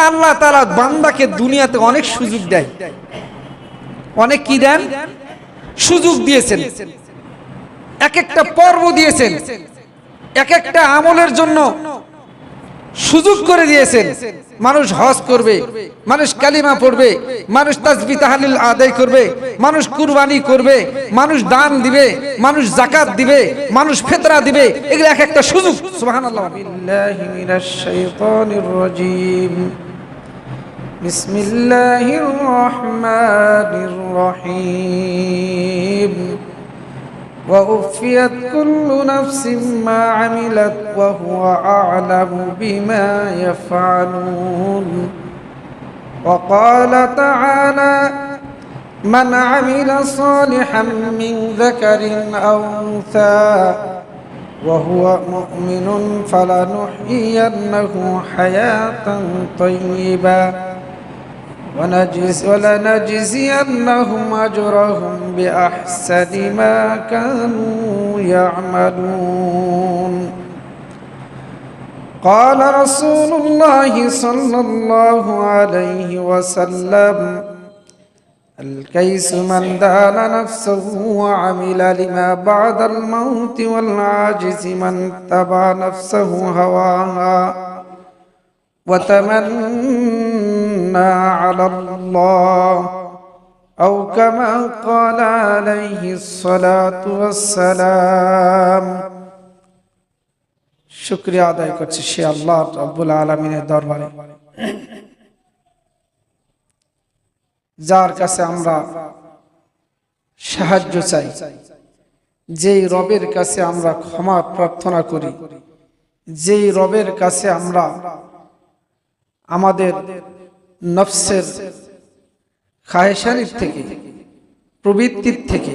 আল্লাহ তালা বান্দাকে দুনিয়াতে অনেক সুযোগ দেয়। অনেক কি দেন? সুযোগ দিয়েছেন। এক একটা পর্ব দিয়েছেন। এক একটা আমলের জন্য সুযোগ করে দিয়েছেন। মানুষ হজ করবে, মানুষ কালিমা পড়বে, মানুষ তাজবি তাহালিল আদায় করবে, মানুষ কুরবানি করবে, মানুষ দান দিবে, মানুষ জাকাত দিবে, মানুষ ফেতরা দিবে, এগুলো এক একটা সুযোগ। সুবহানাল্লাহ। বিল্লাহি بسم الله الرحمن الرحيم. وأفيت كل نفس ما عملت وهو أعلم بما يفعلون. وقال تعالى من عمل صالحا من ذكر أو أنثى وهو مؤمن فلنحيينه حياة طيبة. ونجز ولنجزينهم أجرهم بأحسن ما كانوا يعملون. قال رسول الله صلى الله عليه وسلم الكيس من دان نفسه وعمل لما بعد الموت والعاجز من تبع نفسه هواها. وتمنى على الله أو كما قال عليه الصلاة والسلام শুক্রিয়া আদায় করছি সে আল্লাহ রব্বুল আলমিনের দরবারে যার কাছে আমরা সাহায্য চাই যেই রবের কাছে আমরা ক্ষমা প্রার্থনা করি যেই রবের কাছে আমরা আমাদের নফসের খাহেশানির থেকে, প্রবৃত্তির থেকে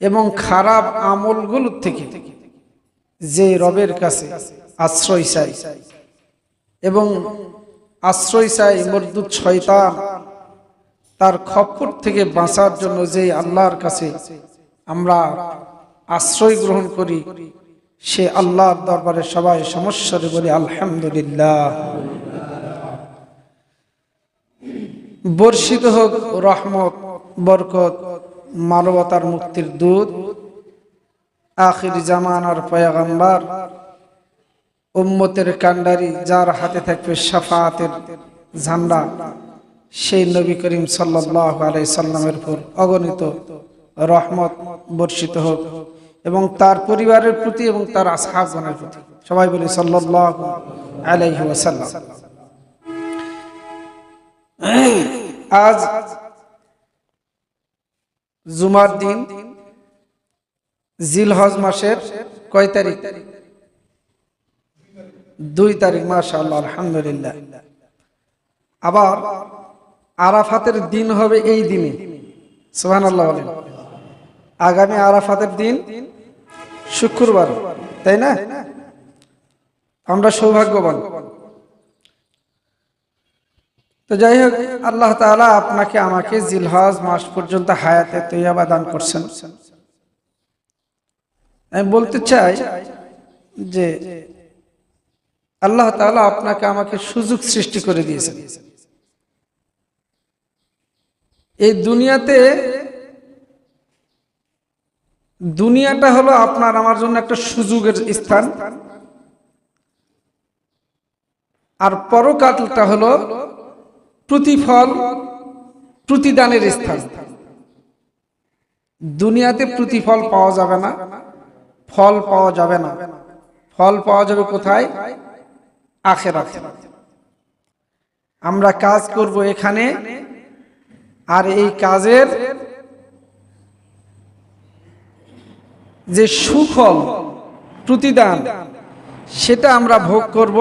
এবং খারাপ আমলগুলোর থেকে যে রবের কাছে আশ্রয় চাই এবং আশ্রয় চাই মরদুদ শয়তান তার খপ্পর থেকে বাঁচার জন্য যে আল্লাহর কাছে আমরা আশ্রয় গ্রহণ করি, সে আল্লাহর দরবারে সবাই সমস্যারে বলি, আলহামদুলিল্লাহ। বর্ষিত হোক, রহমত, বরকত, মানবতার মুক্তির দূত, আখির জামানার পয়াগাম্বার, উম্মতের কান্ডারি যার হাতে থাকবে সাফাতের ঝান্ডা, সেই নবী করিম সাল্লাহ আলাই সাল্লামের উপর অগণিত রহমত বর্ষিত হোক এবং তার পরিবারের প্রতি এবং তার আসহাবগণের প্রতি। সবাই বলি সাল্লাহ আলাইহি ওয়াসাল্লাম। আজ জুমার দিন, জিলহজ মাসের কয় তারিখ? দুই তারিখ মাসা আল্লাহ আলহামদুলিল্লাহ। আবার আরাফাতের দিন হবে এই দিনে। সোহান আল্লাহ আগামী আরাফাতের দিন শুক্রবার, তাই না? আমরা সৌভাগ্যবান। তো যাই হোক, আল্লাহ তাআলা আপনাকে আমাকে জিলহজ মাস পর্যন্ত হায়াতে তৈয়াবা দান করছেন। আমি বলতে চাই যে আল্লাহ তাআলা আপনাকে আমাকে সুযোগ সৃষ্টি করে দিয়েছেন। এই দুনিয়াতে দুনিয়াটা হলো আপনার আমার জন্য একটা সুযোগের স্থান। আর পরকালটা হলো প্রতিফল প্রতিদানের স্থান। দুনিয়াতে প্রতিফল পাওয়া যাবে না, ফল পাওয়া যাবে না। ফল পাওয়া যাবে কোথায়? আখের আমরা কাজ করব এখানে, আর এই কাজের যে সুফল, প্রতিদান, সেটা আমরা ভোগ করব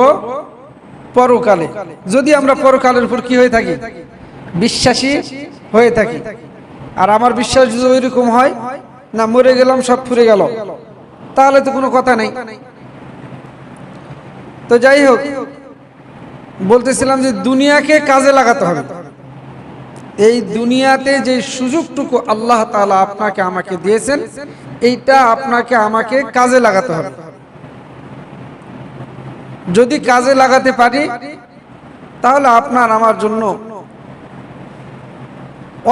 পরকালে। যদি আমরা পরকালের উপর কি হয়ে থাকি? বিশ্বাসী হয়ে থাকি। আর আমার বিশ্বাস যদি ওইরকম হয়, না, মরে গেলাম, সব ফুরে গেল। তাহলে তো কোনো কথা নেই। তো যাই হোক, বলতেছিলাম যে দুনিয়াকে কাজে লাগাতে হবে। এই দুনিয়াতে যে সুযোগটুকু আল্লাহ তাআলা আপনাকে আমাকে দিয়েছেন, এইটা আপনাকে আমাকে কাজে লাগাতে হবে। যদি কাজে লাগাতে পারি, তাহলে আপনার আমার জন্য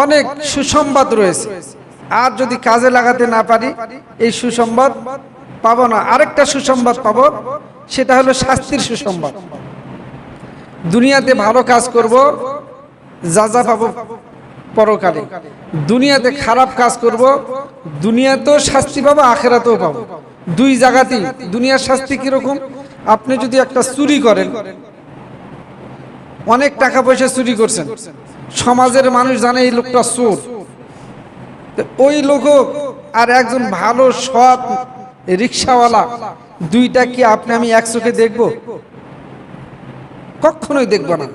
অনেক সুসংবাদ রয়েছে। আর যদি কাজে লাগাতে না পারি, এই সুসংবাদ পাবো না। আরেকটা সুসংবাদ পাবো, সেটা হলো শাস্তির সুসংবাদ। দুনিয়াতে ভালো কাজ করব, যা যা পাবো পরকালে। দুনিয়াতে খারাপ কাজ করব, দুনিয়াতেও শাস্তি পাবো, আখেরাতেও পাবো। দুই জায়গাতেই দুনিয়ার শাস্তি কীরকম? আপনি যদি একটা চুরি করেন, অনেক টাকা পয়সা চুরি করছেন, সমাজের মানুষ জানে এই লোকটা চোর। ওই লোক আর একজন ভালো, সৎ রিক্সাওয়ালা, দুইটা কি আপনি আমি এক চোখে দেখব? কখনোই দেখব না।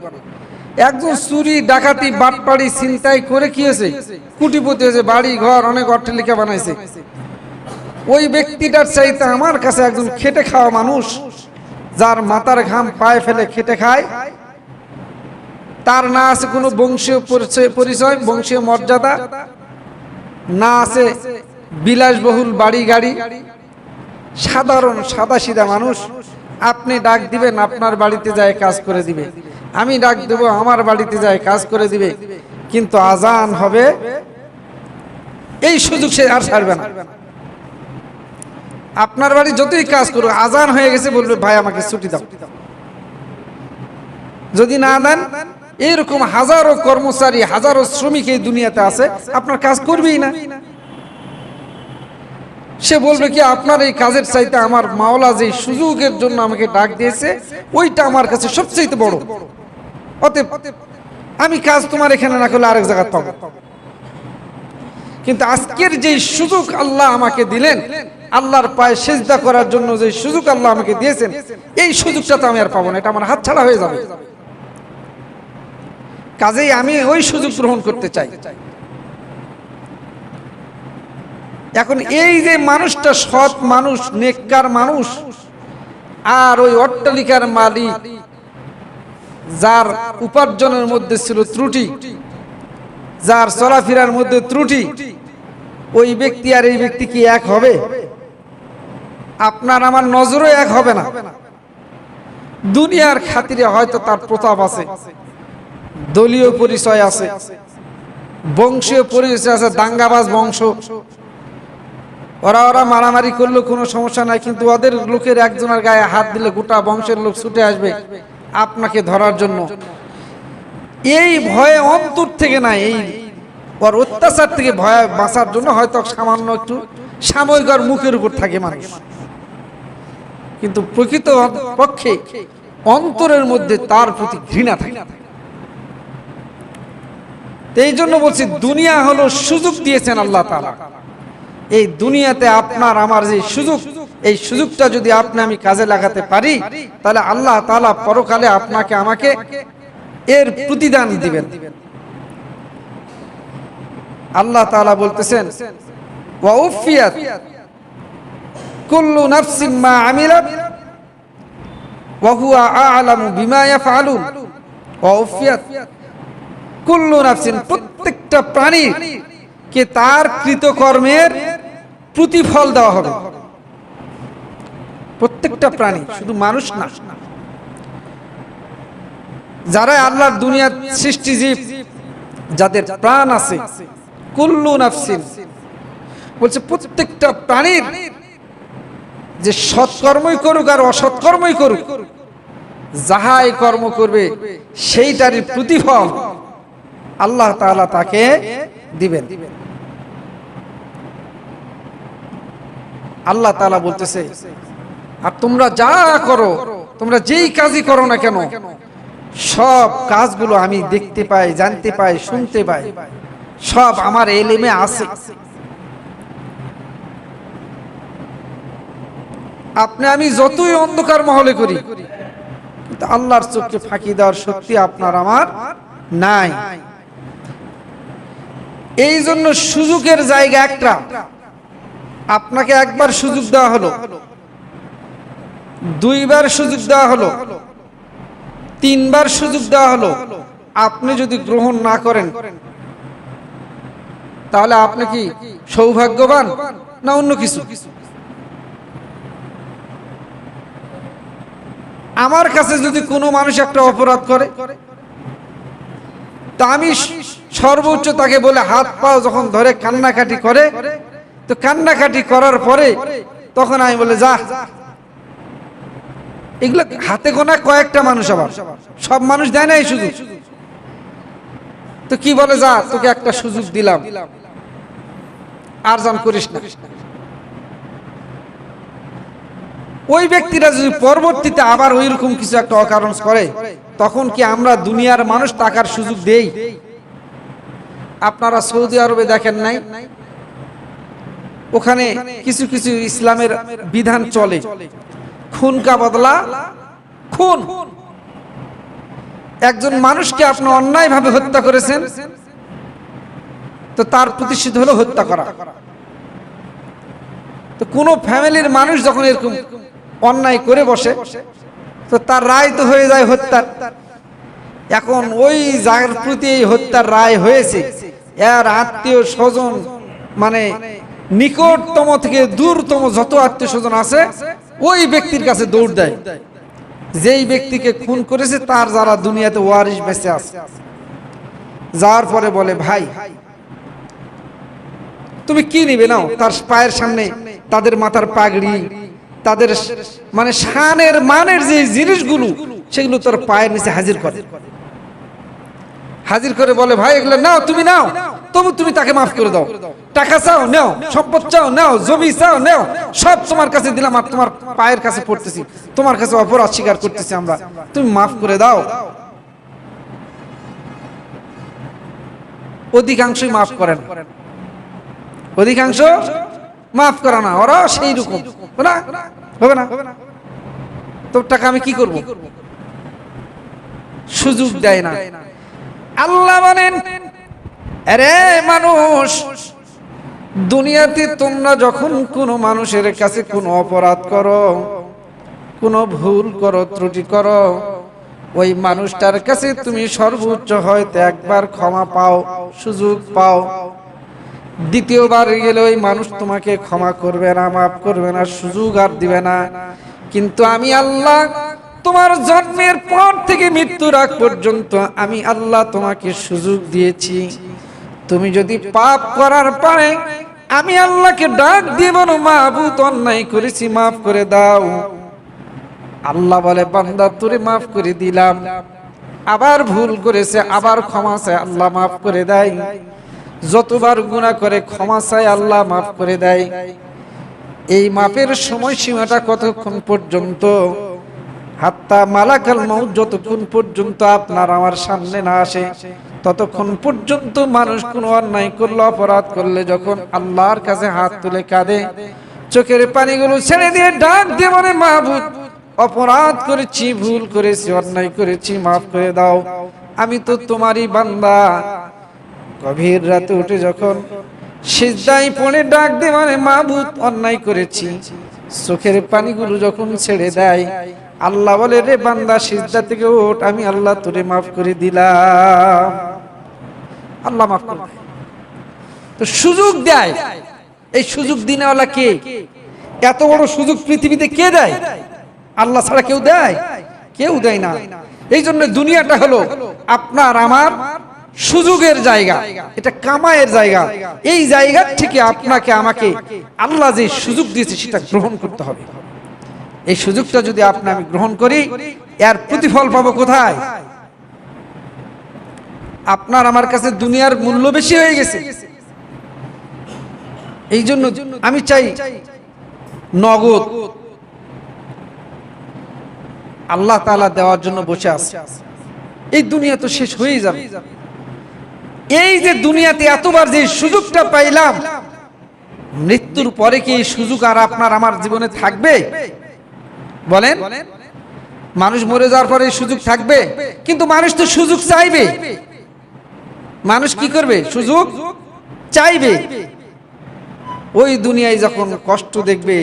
একজন চুরি, ডাকাতি, বাটপাড়ি চিন্তাই করে কি হয়েছে? কুটিপতি হয়েছে বাড়ি ঘর অনেক অট্টালিকা বানাইছে। ওই ব্যক্তিটার চাইতে আমার কাছে একজন খেটে খাওয়া মানুষ, যার মাথার ঘাম পায়ে ফেলে খেটে খায়, তার না আছে কোনো বংশীয় পরিচয়- পরিচয়, বংশীয় মর্যাদা, না আছে বিলাসবহুল বাড়ি গাড়ি, সাধারণ সাদা সিধা মানুষ, আপনি ডাক দিবেন, আপনার বাড়িতে যায় কাজ করে দিবে। আমি ডাক দেব, আমার বাড়িতে যায় কাজ করে দিবে। কিন্তু আজান হবে, এই সুযোগ সে আর ছাড়বে না। আপনার বাড়ি যতই কাজ করুক, আজান হয়ে গেছে বলবে, ভাই, আমাকে ছুটি দাও। যদি না দেন, এরকম হাজারো কর্মচারী, হাজারো শ্রমিক এই দুনিয়াতে আছে, আপনার কাজ করবেই না। সে বলবে কি, আপনার এই কাজের চাইতে আমার মাওলা যে সুযোগের জন্য আমাকে ডাক দিয়েছে, ওইটা আমার কাছে সবচেয়ে বড়। অতএব, আমি কাজ তোমার এখানে না করলে আরেক জায়গায় পাবো। কিন্তু আজকের যে সুযোগ আল্লাহ আমাকে দিলেন, আল্লাহর পায়ে সেজদা করার জন্য যে সুযোগ আল্লাহ আমাকে দিয়েছেন, এই সুযোগটা তো আমি আর পাবো না, এটা আমার হাত ছাড়া হয়ে যাবে। কাজেই আমি ওই সুযোগ গ্রহণ করতে চাই। এখন এই যে মানুষটা সৎ মানুষ, নেককার মানুষ, আর ওই অট্টালিকার মালিক, যার উপার্জনের মধ্যে ছিল ত্রুটি, যার চলাফেরার মধ্যে ত্রুটি ওই ব্যক্তি আর এই ব্যক্তি কি এক হবে? আপনার আমার নজরও এক হবে না। দুনিয়ার খাতিরে হয়তো তার প্রতাপ আছে, দলীয় পরিচয় আছে, বংশীয় পরিচয় আছে, দাঙ্গাবাজ বংশ। ওরা ওরা মারামারি করলেও কোনো সমস্যা নাই, কিন্তু ওদের লোকের একজনের গায়ে হাত দিলে গোটা বংশের লোক ছুটে আসবে আপনাকে ধরার জন্য। এই ভয়ে অন্তর থেকে না এই ওর অত্যাচার থেকে ভয় বাঁচার জন্য হয়তো সামান্য একটু সাময়িক আর মুখের উপর থাকে মানুষ। কিন্তু প্রকৃত পক্ষে অন্তরের মধ্যে তার প্রতি ঘৃণা থাকে। এই জন্য বলছি, দুনিয়া হলো সুযোগ দিয়েছেন আল্লাহ তাআলা। এই দুনিয়াতে আপনার, আমার যে সুযোগ, এই সুযোগটা যদি আপনি আমি কাজে লাগাতে পারি, তাহলে আল্লাহ তালা পরকালে আপনাকে, আমাকে এর প্রতিদান দিবেন। আল্লাহ তাআলা বলতেছেন কুল্লু কুল্লু নাফসিন, প্রত্যেকটা প্রাণীর কে তার কৃতকর্মের প্রতিফল দেওয়া হবে। প্রত্যেকটা প্রাণী, শুধু মানুষ না। যারা আল্লাহর দুনিয়ার সৃষ্টি জীব যাদের প্রাণ আছে কুল্লু নাফসিন। বলছে, প্রত্যেকটা প্রাণীর যে সৎকর্মই করুক আর অসৎকর্মই করুক, যাহাই কর্ম করবে, সেইটারই প্রতিফল আল্লাহ তাআলা তাকে দিবেন। আল্লাহ তাআলা বলতেছে, আর তোমরা যা করো, তোমরা যেই কাজই করো না কেন, সব কাজগুলো আমি দেখতে পাই, জানতে পাই, শুনতে পাই। সব আমার এলেমে আছে। আপনি আমি যতই অন্ধকার মহলে করি আল্লাহর চোখকে ফাঁকি দেওয়ার শক্তি আপনার আমার নাই। এই জন্য সুযোগের জায়গা একটা। আপনাকে একবার সুযোগ দেওয়া হলো। দুইবার সুযোগ দেওয়া হলো। তিনবার সুযোগ দেওয়া হলো। আপনি যদি গ্রহণ না করেন তাহলে আপনি কি সৌভাগ্যবান না অন্য কিছু? আমার কাছে যদি কোনো মানুষ একটা অপরাধ করে, তা আমি সর্বোচ্চ তাকে বলে হাত পাও যখন ধরে কান্নাকাটি করে, তো কান্নাকাটি করার পরে তখন আমি বলে, যা। এগুলো হাতে গোনা কয়েকটা মানুষ আবার। সব মানুষ দেয় না এই সুযোগ তো কি বলে, যা, তোকে একটা সুযোগ দিলাম। আর করিস না। ওই ব্যক্তিরা যদি পরবর্তীতে আবার ওই রকম কিছু একটা অকারণ করে, তখন কি আমরা দুনিয়ার মানুষ টাকার সুযোগ দেই? আপনারা সৌদি আরবে দেখেন নাই? ওখানে কিছু কিছু ইসলামের বিধান চলে। খুন কা বদলা, খুন। একজন মানুষকে আপনি অন্যায়ভাবে হত্যা করেছেন তো তার প্রতিশোধ হলো হত্যা করা। তো কোনো ফ্যামিলির মানুষ যখন এরকম অন্যায় করে বসে, তো তার রায় তো হয়ে যায় হত্যার। এখন ওই যার প্রতি এই হত্যার রায় হয়েছে। এর আত্মীয় স্বজন মানে নিকটতম থেকে দূরতম যত আত্মীয় স্বজন আছে, ওই ব্যক্তির কাছে দৌড় দেয়। যেই ব্যক্তিকে খুন করেছে, তার যারা দুনিয়াতে ওয়ারিশ বেঁচে আছে। যাওয়ার পরে বলে, ভাই তুমি কি নিবে নাও? তার পায়ের সামনে তাদের মাথার পাগড়ি, তাদের মানে শানের মানের যে জিনিসগুলো, সেগুলো তোর পায়ের নিচে হাজির করে। হাজির করে বলে, ভাই, এগুলো নাও, তুমি নাও। তবু তুমি তাকে মাফ করে দাও। টাকা চাও, নাও। সম্পদ চাও, নাও। জমি চাও, নাও। সব তোমার কাছে দিলাম, আর তোমার পায়ের কাছে পড়তেছি। তোমার কাছে অপরাধ স্বীকার করতেছি আমরা। তুমি মাফ করে দাও। অধিকাংশই মাফ করেন। অধিকাংশ মাফ করে না ওরা সেই রকম না? হবে না? তো টাকা আমি কি করব? সুযোগ দেয় না। আল্লাহ বলেন আরে মানুষ, দুনিয়াতে তোমরা যখন কোনো মানুষের কাছে কোনো অপরাধ করো, কোনো ভুল করো, ত্রুটি করো, ওই মানুষটার কাছে তুমি সর্বোচ্চ হয়তো একবার ক্ষমা পাও, সুযোগ পাও। দ্বিতীয়বার গেলে ওই মানুষ তোমাকে ক্ষমা করবে না, মাফ করবে না, সুযোগ আর দিবে না। কিন্তু আমি আল্লাহ, তোমার জন্মের পর থেকে মৃত্যুর আগ পর্যন্ত আমি আল্লাহ তোমাকে সুযোগ দিয়েছি। তুমি যদি পাপ করার পরে, আমি আল্লাহকে ডাক দিয়ে বলো, মাহবুত অন্যায় করেছি, মাফ করে দাও। আল্লাহ বলে, বান্দা, তোরে মাফ করে দিলাম। আবার ভুল করেছে, আবার ক্ষমা চায়, আল্লাহ মাফ করে দেয়। যতবার গুণা করে ক্ষমা চায়, আল্লাহ মাফ করে দেয়। এই মাপের সময়সীমাটা কতক্ষণ পর্যন্ত? হাত্তা মালাকাল মৌত যতক্ষণ পর্যন্ত আপনার আমার সামনে না আসে, ততক্ষণ পর্যন্ত মানুষ কোনো অন্যায় করলে, অপরাধ করলে যখন আল্লাহর কাছে হাত তুলে কাঁদে, চোখের পানিগুলো ছেড়ে দিয়ে ডাক দিয়ে মানে মাহবুদ অপরাধ করেছি, ভুল করেছি, অন্যায় করেছি, মাফ করে দাও। আমি তো তোমারই বান্দা। গভীর রাতে উঠে যখন সিজদাই পড়ে ডাক দে মানে মাহবুদ অন্যায় করেছি। চোখের পানিগুলো যখন ছেড়ে দেয়, আল্লাহ বলে, রে বান্দা, সিজদা থেকে ওঠ, আমি আল্লাহ তোরে মাফ করে দিলাম। আল্লাহ মাফ করে তো সুযোগ দেয়। এই সুযোগ দিনেওয়ালা কে? এত বড় সুযোগ পৃথিবীতে কে দেয়? আল্লাহ ছাড়া কেউ দেয়? কেউ দেয় না। এই জন্য দুনিয়াটা হলো আপনার, আমার সুযোগের জায়গা, এটা কামায়ের জায়গা। এই জায়গা থেকে আপনাকে, আমাকে আল্লাহ যে সুযোগ দিয়েছে সেটা গ্রহণ করতে হবে। এই সুযোগটা যদি আপনি, আমি গ্রহণ করি, এর প্রতিফল পাবো কোথায়? আপনার আমার কাছে দুনিয়ার মূল্য বেশি হয়ে গেছে। এই জন্য আমি চাই নগদ আল্লাহ তালা দেওয়ার জন্য বসে আছে। এই দুনিয়া তো শেষ হয়ে যাবে। এই যে দুনিয়াতে এতবার যে সুযোগটা পাইলাম, মৃত্যুর পরে কি এই সুযোগ আর আপনার আমার জীবনে থাকবে? বলেন, মানুষ মরে যাওয়ার পরে সুযোগ থাকবে? কিন্তু মানুষ তো সুযোগ চাইবে। মানুষ কি করবে? সুযোগ চাইবে। ওই দুনিয়ায় যখন কষ্ট দেখবে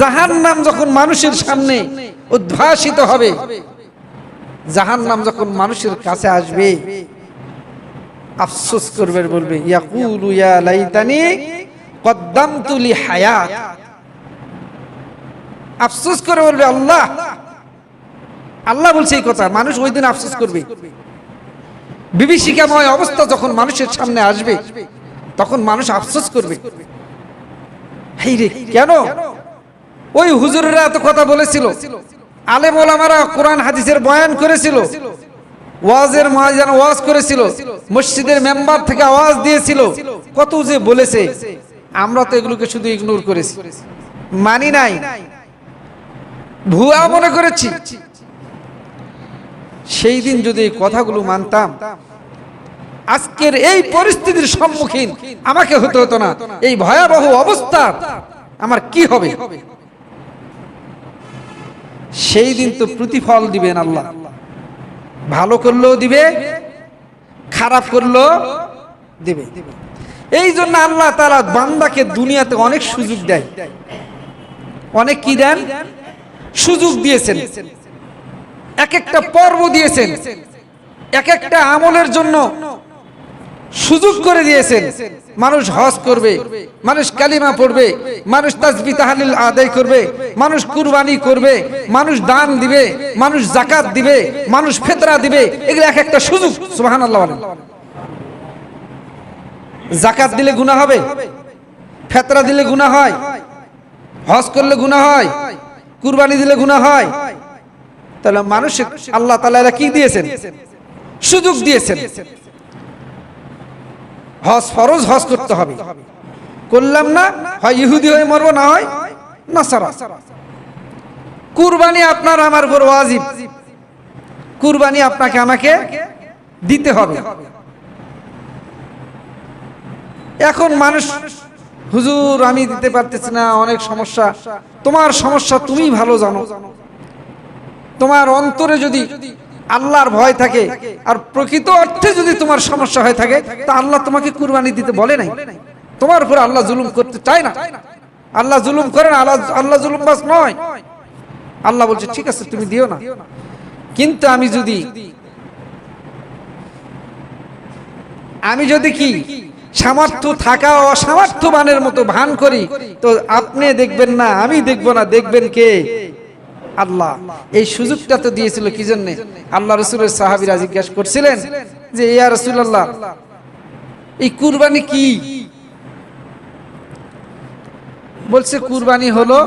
জাহান নাম যখন মানুষের সামনে উদ্ভাসিত হবে জাহান নাম যখন মানুষের কাছে আসবে আফসোস করবে, বলবে হায়াত। আফসোস করে বলবে, আল্লাহ আল্লাহ বলছে এই কথা, মানুষ ওই দিন আফসোস করবে। বিভীষিকাময় অবস্থা যখন মানুষের সামনে আসবে, তখন মানুষ আফসোস করবে। কেন? ওই হুজুরেরা এত কথা বলেছিল, আলেম ওলামারা কোরআন হাদিসের বয়ান করেছিল ওয়াজের ময়দানে ওয়াজ করেছিল, মসজিদের মেম্বার থেকে আওয়াজ দিয়েছিল। কত যে বলেছে, আমরা তো এগুলোকে শুধু ইগনোর করেছি। মানি নাই। ভুয়া মনে করেছি। সেই দিন যদি কথাগুলো মানতাম, আজকের এই পরিস্থিতির সম্মুখীন আমাকে হতে হতো না। এই ভয়াবহ অবস্থা, আমার কি হবে? সেই দিন তো প্রতিফল দিবেন আল্লাহ। ভালো করলেও দিবে, খারাপ করলেও দিবে। এই জন্য আল্লাহ তারা বান্দাকে দুনিয়াতে অনেক সুযোগ দেয়। অনেক কি দেন? সুযোগ দিয়েছেন। এক একটা পর্ব দিয়েছেন। এক একটা আমলের জন্য সুযোগ করে দিয়েছেন। মানুষ হজ করবে, মানুষ কালিমা পড়বে, মানুষ তাজবি তাহালিল আদায় করবে, মানুষ কুরবানি করবে, মানুষ দান দিবে, মানুষ জাকাত দিবে, মানুষ ফেতরা দিবে, এগুলো এক একটা সুযোগ সুবাহান আল্লাহ জাকাত দিলে গুনাহ হবে, ফেতরা দিলে গুনাহ হয়, হজ করলে গুনাহ হয়, কুরবানি দিলে গুনাহ হয়। তাহলে মানুষ আল্লাহ তাআলা কি দিয়েছেন? সুযোগ দিয়েছেন। হজ ফরজ, হজ করতে হবে। করলাম না, হয় ইহুদি হয়ে মরবো, না হয় কুরবানি আপনার আমার উপর ওয়াজিব। কুরবানি আপনাকে, আমাকে দিতে হবে। এখন মানুষ, হুজুর, আমি দিতে পারতেছি না, অনেক সমস্যা। তোমার সমস্যা তুমি ভালো জানো। তোমার অন্তরে যদি আল্লাহর ভয় থাকে। আর প্রকৃত অর্থে যদি তোমার সমস্যা হয়ে থাকে, তা আল্লাহ তোমাকে কুরবানি দিতে বলে নাই। তোমার উপর আল্লাহ জুলুম করতে চায় না। আল্লাহ জুলুম করে না, আল্লাহ আল্লাহ জুলুম বাস নয়। আল্লাহ বলছে, ঠিক আছে, তুমি দিও না। কিন্তু আমি যদি আমি যদি কি সামর্থ্য থাকা অসামর্থ্যবানের মতো ভান করি, তো আপনি দেখবেন না, আমি দেখব না, দেখবেন কে? আল্লাহ। এই সুযোগটা তো দিয়েছিল কি জন্য? আল্লাহ রসুলের সাহাবিরা জিজ্ঞাসা করছিলেন যে, ইয়া রসুল্লাহ এই কুরবানি কি? বলছে, কুরবানি হলো,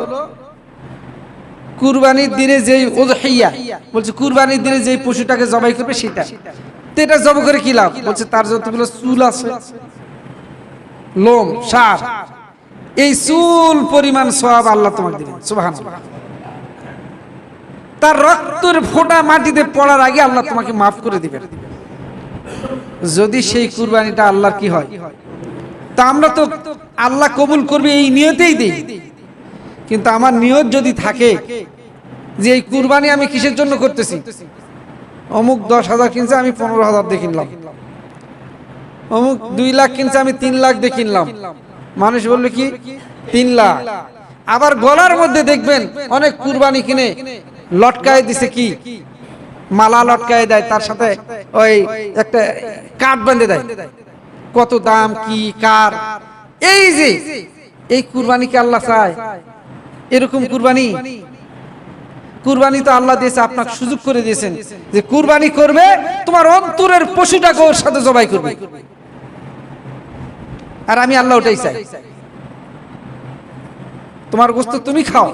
কুরবানির দিনে যেই উযহিয়া বলছে, কুরবানির দিনে যেই পশুটাকে জবাই করবে সেটা। তো এটা জব করে কি লাভ? বলছে, তার যতগুলো চুল আছে, লোম, সার, এই চুল পরিমাণ সব আল্লাহ তোমাকে দিবেন। সুবহানাল্লাহ। তার রক্তের ফোঁটা মাটিতে পড়ার আগে আল্লাহ তোমাকে মাফ করে দিবেন। যদি সেই কুরবানিটা আল্লাহর কি হয়? তা আমরা তো আল্লাহ কবুল করবে এই নিয়তেই দিই। কিন্তু আমার নিয়ত যদি থাকে যে এই কুরবানি আমি কিসের জন্য করতেছি? অমুক দশ হাজার কিনছে, আমি পনেরো হাজার দিয়ে কিনলাম। অমুক দুই লাখ কিনছে, আমি তিন লাখ দিয়ে কিনলাম। মানুষ বলল কি? তিন লাখ। আবার গলার মধ্যে দেখবেন অনেক কুরবানি কিনে লটকায় দিছে কি? মালা লটকায় দেয়, তার সাথে ওই একটা কাঠ বেঁধে দেয়। কত দাম, কি, কার? এই যে, এই কুরবানিকে আল্লাহ চায়? এরকম কুরবানি? কুরবানি তো আল্লাহ দিয়েছে, আপনাকে সুযোগ করে দিয়েছেন যে কুরবানি করবে, তোমার অন্তরের পশুটাকে ওর সাথে জবাই করবে। আর আমি আল্লাহ ওটাই চাই। তোমার গোস্ত তুমি খাও।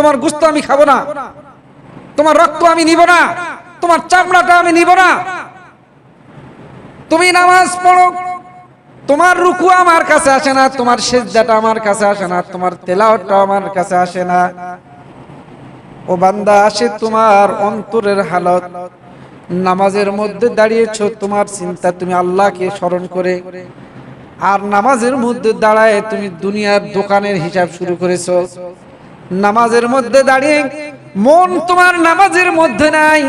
তোমার গোস্ত আমি খাব না। তোমার রক্ত আমি নিব না। তোমার চামড়াটা আমি নিব না। তুমি নামাজ পড়ো। তোমার রুকু আমার কাছে আসে না, তোমার সেজদাটা আমার কাছে আসে না, তোমার তেলাওয়াতটা আমার কাছে আসে না। ও বান্দা, আসে তোমার অন্তরের হালত। নামাজের মধ্যে দাঁড়িয়েছো, তোমার চিন্তা তুমি আল্লাহকে স্মরণ করে। আর নামাজের মধ্যে দাঁড়ায় তুমি দুনিয়ার দোকানের হিসাব শুরু করেছ। নামাজের মধ্যে দাঁড়িয়ে মন তোমার নামাজের মধ্যে নাই।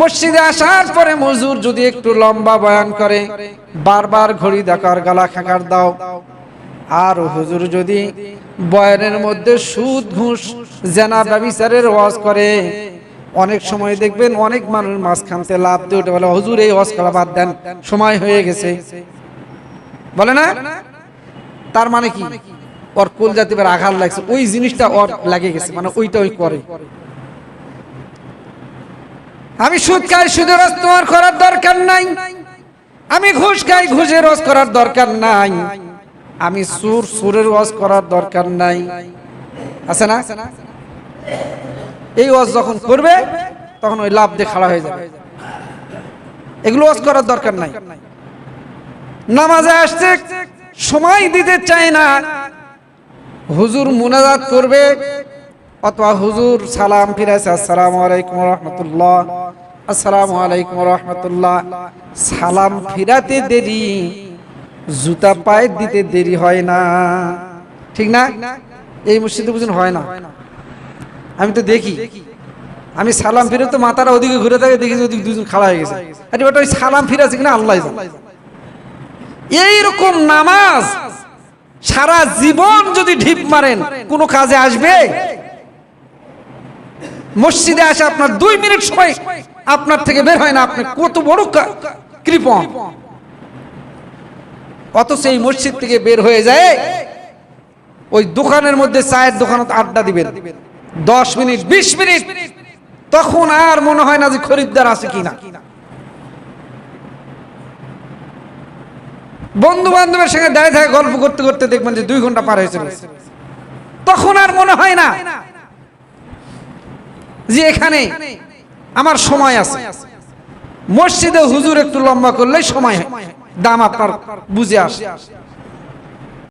মসজিদে আসার পরে মজুর যদি একটু লম্বা বয়ান করে, বারবার ঘড়ি দেখার, গলা খাকার দাও। আর হুজুর যদি বয়ানের মধ্যে সুদ, ঘুষ, জেনা, ব্যবিচারের ওয়াজ করে, অনেক সময় দেখবেন অনেক মানুষ মাঝখানতে লাভ দিয়ে উঠে বলে, হুজুর, এই ওয়াজ করা বাদ দেন, সময় হয়ে গেছে। বলে না? তার মানে কি? ওর কোল জাতিবার আঘাত লাগছে। ওই জিনিসটা ওর লাগে গেছে মানে ওইটা ওই করে। আমি সুদ খাই, সুদের রস তোমার করার দরকার নাই। আমি ঘুষ খাই, ঘুষের রস করার দরকার নাই। আমি সুর, সুরের রস করার দরকার নাই। আছে না? এই ওয়াজ যখন করবে, তখন ওই লাভ দিয়ে খাড়া হয়ে যাবে। এগুলো ওয়াজ করার দরকার নাই। নামাজে আসছে সময় দিতে চায় না। হুজুর মুনাজাত করবে, অথবা হুজুর সালাম ফিরাইছে, আসসালামু আলাইকুম রহমতুল্লাহ, আসসালামু আলাইকুম রহমতুল্লাহ। সালাম ফিরাতে দেরি, জুতা পায়ে দিতে দেরি হয় না। ঠিক না? এই মসজিদে বুঝুন হয় না। আমি তো দেখি, আমি সালাম ফিরে তো মাথাটা ওদিকে ঘুরে থাকে, দেখি যে ওদিকে দুজন খাড়া হয়ে গেছে। আরে ওটা ওই সালাম ফিরাছে কিনা, আল্লাহ এইরকম নামাজ সারা জীবন যদি ঢিপ মারেন, কোনো কাজে আসবে? মসজিদে আসে আপনার দুই মিনিট সময় আপনার থেকে বের হয় না, আপনি কত বড় কা- কৃপণ। অথচ এই মসজিদ থেকে বের হয়ে যায়, ওই দোকানের মধ্যে চায়ের দোকানত আড্ডা দিবেন। দশ মিনিট, বিশ মিনিট, তখন আর মনে হয় না যে খরিদ্দার আছে কিনা। বন্ধু বান্ধবের সঙ্গে দাঁড়িয়ে থাকে, গল্প করতে করতে দেখবেন যে দুই ঘণ্টা পার হয়েছে তখন আর মনে হয় না যে এখানে আমার সময় আছে। মসজিদে হুজুর একটু লম্বা করলে সময় দাম আপনার বুঝে আসে।